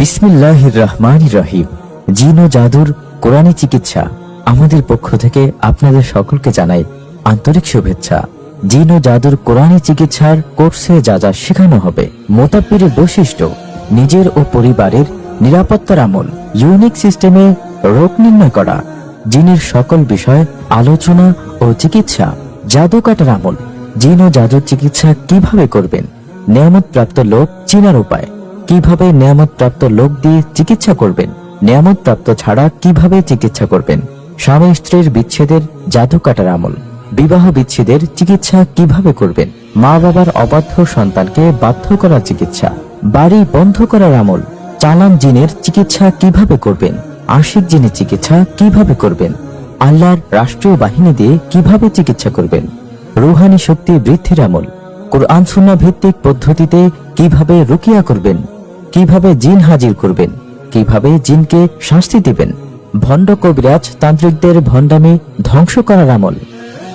বিসমিল্লাহির রহমান রহিম। জিন ও জাদুর কোরআনী চিকিৎসা আমাদের পক্ষ থেকে আপনাদের সকলকে জানাই আন্তরিক শুভেচ্ছা। জিন ও জাদুর কোরআনী চিকিৎসার কোর্সে যা যা শেখানো হবে, মোতাব্বিরের বৈশিষ্ট্য, নিজের ও পরিবারের নিরাপত্তার আমল, ইউনিক সিস্টেমে রোগ নির্ণয় করা, জিনের সকল বিষয়, আলোচনা ও চিকিৎসা জাদু কাটার আমল, জিন ও জাদুর চিকিৎসা কীভাবে করবেন নিয়ামত প্রাপ্ত লোক চিনার উপায়। কীভাবে নিয়ামত প্রাপ্ত লোক দিয়ে চিকিৎসা করবেন? নিয়ামত প্রাপ্ত ছাড়া কীভাবে চিকিৎসা করবেন? স্বামী স্ত্রীর বিচ্ছেদের জাদু কাটার আমল। বিবাহ বিচ্ছেদের চিকিৎসা কীভাবে করবেন? মা বাবার অবাধ্য সন্তানকে বাধ্য করার চিকিৎসা। বাড়ি বন্ধ করার আমল। চালান জিনের চিকিৎসা কীভাবে করবেন? আশিক জিনের চিকিৎসা কীভাবে করবেন? আল্লাহর রাষ্ট্রীয় বাহিনী দিয়ে কীভাবে চিকিৎসা করবেন? রুহানি শক্তি বৃদ্ধির আমল। কোরআন সুন্না ভিত্তিক পদ্ধতিতে কীভাবে রুকিয়া করবেন? কীভাবে জিন হাজির করবেন? কীভাবে জিনকে শাস্তি দিবেন? ভণ্ড কবিরাজ তান্ত্রিকদের ভণ্ডামি ধ্বংস করার আমল।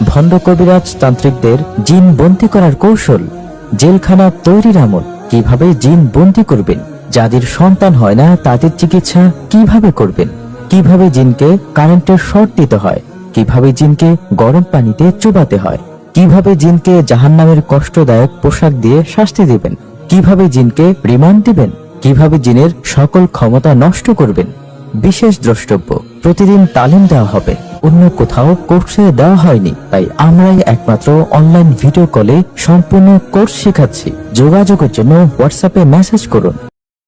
ভণ্ড কবিরাজ তান্ত্রিকদের জিন বন্দি করার কৌশল। জেলখানা তৈরির আমল। কীভাবে জিন বন্দি করবেন? যাদের সন্তান হয় না, তাদের চিকিৎসা কীভাবে করবেন? কীভাবে জিনকে কারেন্টের শর্ট দিতে হয়? কীভাবে জিনকে গরম পানিতে চুবাতে হয়? কীভাবে জিনকে জাহান্নামের কষ্টদায়ক পোশাক দিয়ে শাস্তি দিবেন? কীভাবে জিনকে রিমান্ড দিবেন? কীভাবে জিনের সকল ক্ষমতা নষ্ট করবেন? বিশেষ দ্রষ্টব্য, প্রতিদিন তালিম দেওয়া হবে। অন্য কোথাও কোর্সে দেওয়া হয়নি, তাই আমরাই একমাত্র অনলাইন ভিডিও কলে সম্পূর্ণ কোর্স শেখাচ্ছি। যোগাযোগের জন্য হোয়াটসঅ্যাপে মেসেজ করুন।